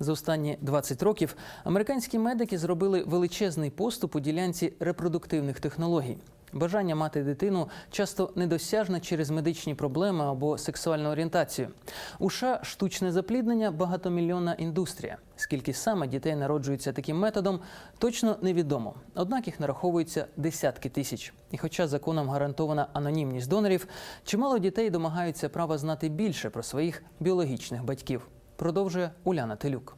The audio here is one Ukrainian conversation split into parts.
За останні 20 років американські медики зробили величезний поступ у ділянці репродуктивних технологій. Бажання мати дитину часто недосяжне через медичні проблеми або сексуальну орієнтацію. У США штучне запліднення багатомільйонна індустрія. Скільки саме дітей народжується таким методом, точно невідомо. Однак їх нараховується десятки тисяч. І хоча законом гарантована анонімність донорів, чимало дітей домагаються права знати більше про своїх біологічних батьків. Продовжує Уляна Телюк.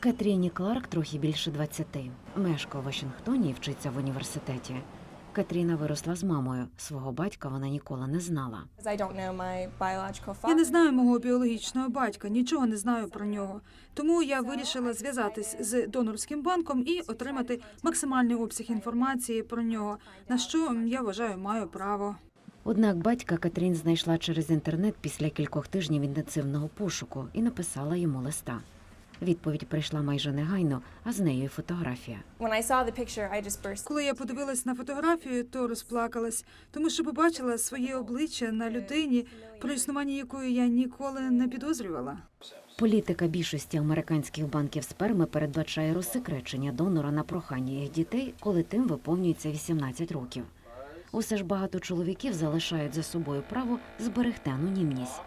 Катріні Кларк трохи більше 20. Мешкає у Вашингтоні і вчиться в університеті. Катріна виросла з мамою. Свого батька вона ніколи не знала. Я не знаю мого біологічного батька, нічого не знаю про нього. Тому я вирішила зв'язатись з донорським банком і отримати максимальний обсяг інформації про нього, на що я вважаю маю право. Однак батька Катрін знайшла через інтернет після кількох тижнів інтенсивного пошуку і написала йому листа. Відповідь прийшла майже негайно, а з нею й фотографія. Коли я подивилась на фотографію, то розплакалась, тому що побачила своє обличчя на людині, про існування якої я ніколи не підозрювала. Політика більшості американських банків сперми передбачає розсекречення донора на прохання їх дітей, коли тим виповнюється 18 років. Усе ж багато чоловіків залишають за собою право зберегти анонімність.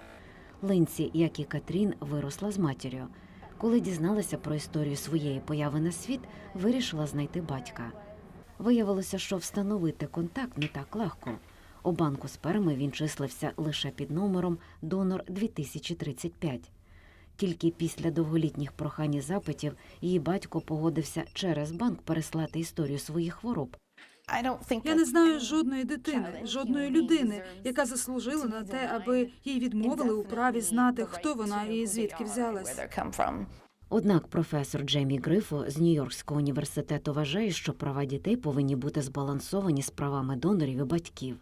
Линці, як і Катрін, виросла з матір'ю. Коли дізналася про історію своєї появи на світ, вирішила знайти батька. Виявилося, що встановити контакт не так легко. У банку сперми він числився лише під номером донор 2035. Тільки після довголітніх прохань і запитів її батько погодився через банк переслати історію своїх хвороб. Я не знаю жодної дитини, жодної людини, яка заслужила на те, аби їй відмовили у праві знати, хто вона і звідки взялась. Однак професор Джеймі Грифо з Нью-Йоркського університету вважає, що права дітей повинні бути збалансовані з правами донорів і батьків.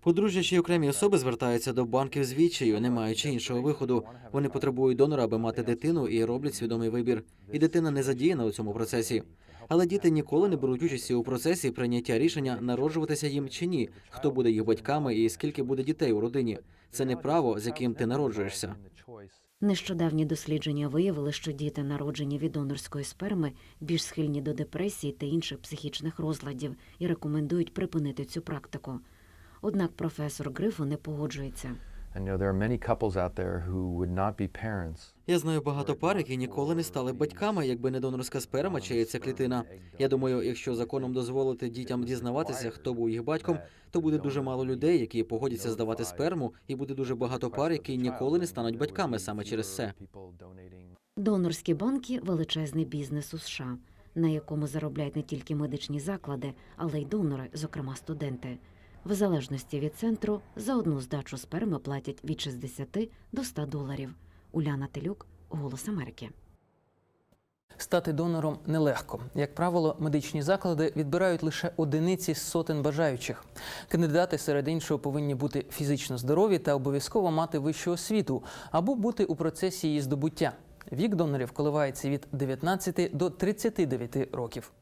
Подружжя чи окремі особи звертаються до банків з відчаю, не маючи іншого виходу. Вони потребують донора, аби мати дитину, і роблять свідомий вибір. І дитина не задіяна у цьому процесі. Але діти ніколи не беруть участі у процесі прийняття рішення народжуватися їм чи ні, хто буде їх батьками і скільки буде дітей у родині. Це не право, з яким ти народжуєшся. Нещодавні дослідження виявили, що діти, народжені від донорської сперми, більш схильні до депресії та інших психічних розладів і рекомендують припинити цю практику. Однак професор Грифо не погоджується. And you know, there are many couples out there who would not be parents. Я знаю багато пар, які ніколи не стали батьками, якби не донорська сперма чи яйцеклітина. Я думаю, якщо законом дозволити дітям дізнаватися, хто був їх батьком, то буде дуже мало людей, які погодяться здавати сперму, і буде дуже багато пар, які ніколи не стануть батьками саме через це. Донорські банки величезний бізнес у США, на якому заробляють не тільки медичні заклади, але й донори, зокрема студенти. В залежності від центру за одну здачу сперми платять від 60 до 100 доларів. Уляна Телюк, Голос Америки. Стати донором нелегко. Як правило, медичні заклади відбирають лише одиниці з сотень бажаючих. Кандидати серед іншого повинні бути фізично здорові та обов'язково мати вищу освіту або бути у процесі її здобуття. Вік донорів коливається від 19 до 39 років.